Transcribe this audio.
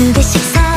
수개씩 사.